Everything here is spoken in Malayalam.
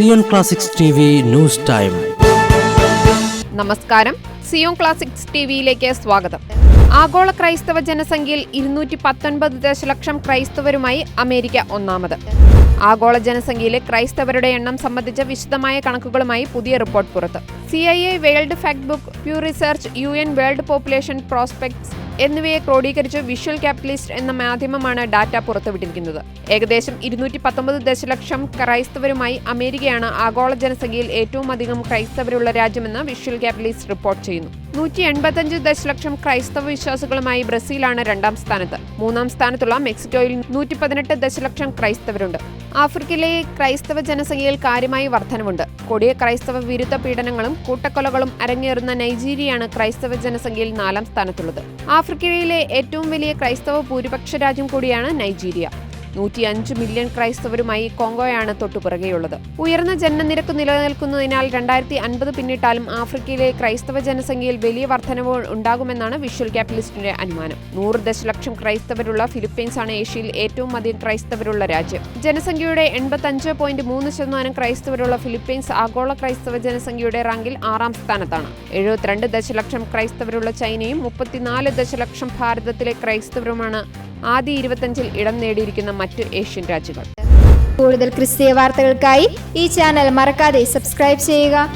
Zion classics T V news time. നമസ്കാരം. സിയോൺ ക്ലാസിക്സ് ടി വിയിലേക്ക് സ്വാഗതം. ആഗോള ക്രൈസ്തവ ജനസംഖ്യയിൽ ഇരുന്നൂറ്റി പത്തൊൻപത് ദശലക്ഷം ക്രൈസ്തവരുമായി അമേരിക്ക ഒന്നാമത്. ആഗോള ജനസംഖ്യയിലെ ക്രൈസ്തവരുടെ എണ്ണം സംബന്ധിച്ച വിശദമായ കണക്കുകളുമായി പുതിയ റിപ്പോർട്ട് പുറത്ത്. C I A world fact book Pew research U N world population prospects എന്നിവയെ ക്രോഡീകരിച്ച് വിഷ്വൽ ക്യാപിറ്റലിസ്റ്റ് എന്ന മാധ്യമമാണ് ഡാറ്റ പുറത്തുവിട്ടിരിക്കുന്നത്. ഏകദേശം ഇരുന്നൂറ്റി പത്തൊമ്പത് ദശലക്ഷം ക്രൈസ്തവരുമായി അമേരിക്കയാണ് ആഗോള ജനസംഖ്യയിൽ ഏറ്റവും അധികം ക്രൈസ്തവരുള്ള രാജ്യമെന്ന് വിഷ്വൽ ക്യാപിറ്റലിസ്റ്റ് റിപ്പോർട്ട് ചെയ്യുന്നു നൂറ്റി എൺപത്തഞ്ച് ദശലക്ഷം ക്രൈസ്തവ വിശ്വാസികളുമായി ബ്രസീലാണ് രണ്ടാം സ്ഥാനത്ത്. മൂന്നാം സ്ഥാനത്തുള്ള മെക്സിക്കോയിൽ നൂറ്റി പതിനെട്ട് ദശലക്ഷം ക്രൈസ്തവരുണ്ട്. ആഫ്രിക്കയിലെ ക്രൈസ്തവ ജനസംഖ്യയിൽ കാര്യമായി വർധനവുണ്ട്. കൊടിയ ക്രൈസ്തവ വിരുദ്ധ പീഡനങ്ങളും കൂട്ടക്കൊലകളും അരങ്ങേറുന്ന നൈജീരിയയാണ് ക്രൈസ്തവ ജനസംഖ്യയിൽ നാലാം സ്ഥാനത്തുള്ളത്. ആഫ്രിക്കയിലെ ഏറ്റവും വലിയ ക്രൈസ്തവ ഭൂരിപക്ഷ രാജ്യം കൂടിയാണ് നൈജീരിയ. നൂറ്റി അഞ്ച് മില്യൺ ക്രൈസ്തവരുമായി കോങ്കോയാണ് തൊട്ടുപിറകെയുള്ളത്. ഉയർന്ന ജനനനിരക്ക് നിലനിൽക്കുന്നതിനാൽ രണ്ടായിരത്തി അൻപത് പിന്നിട്ടാലും ആഫ്രിക്കയിലെ ക്രൈസ്തവ ജനസംഖ്യയിൽ വലിയ വർധനവ് ഉണ്ടാകുമെന്നാണ് വിഷ്വൽ ക്യാപിറ്റലിസ്റ്റിന്റെ അനുമാനം. നൂറ് ദശലക്ഷം ക്രൈസ്തവരുള്ള ഫിലിപ്പീൻസ് ആണ് ഏഷ്യയിൽ ഏറ്റവും അധികം ക്രൈസ്തവരുള്ള രാജ്യം. ജനസംഖ്യയുടെ എൺപത്തഞ്ച് പോയിന്റ് മൂന്ന് ശതമാനം ക്രൈസ്തവരുള്ള ഫിലിപ്പീൻസ് ആഗോള ക്രൈസ്തവ ജനസംഖ്യയുടെ റാങ്കിൽ ആറാം സ്ഥാനത്താണ്. എഴുപത്തിരണ്ട് ദശലക്ഷം ക്രൈസ്തവരുള്ള ചൈനയും മുപ്പത്തിനാല് ദശലക്ഷം ഭാരതത്തിലെ ക്രൈസ്തവരുമാണ് ആദ്യ ഇരുപത്തഞ്ചിൽ ഇടം നേടിയിരിക്കുന്ന മറ്റ് ഏഷ്യൻ രാജ്യങ്ങൾ. കൂടുതൽ ക്രിസ്തീയ വാർത്തകൾക്കായി ഈ ചാനൽ മറക്കാതെ സബ്സ്ക്രൈബ് ചെയ്യുക.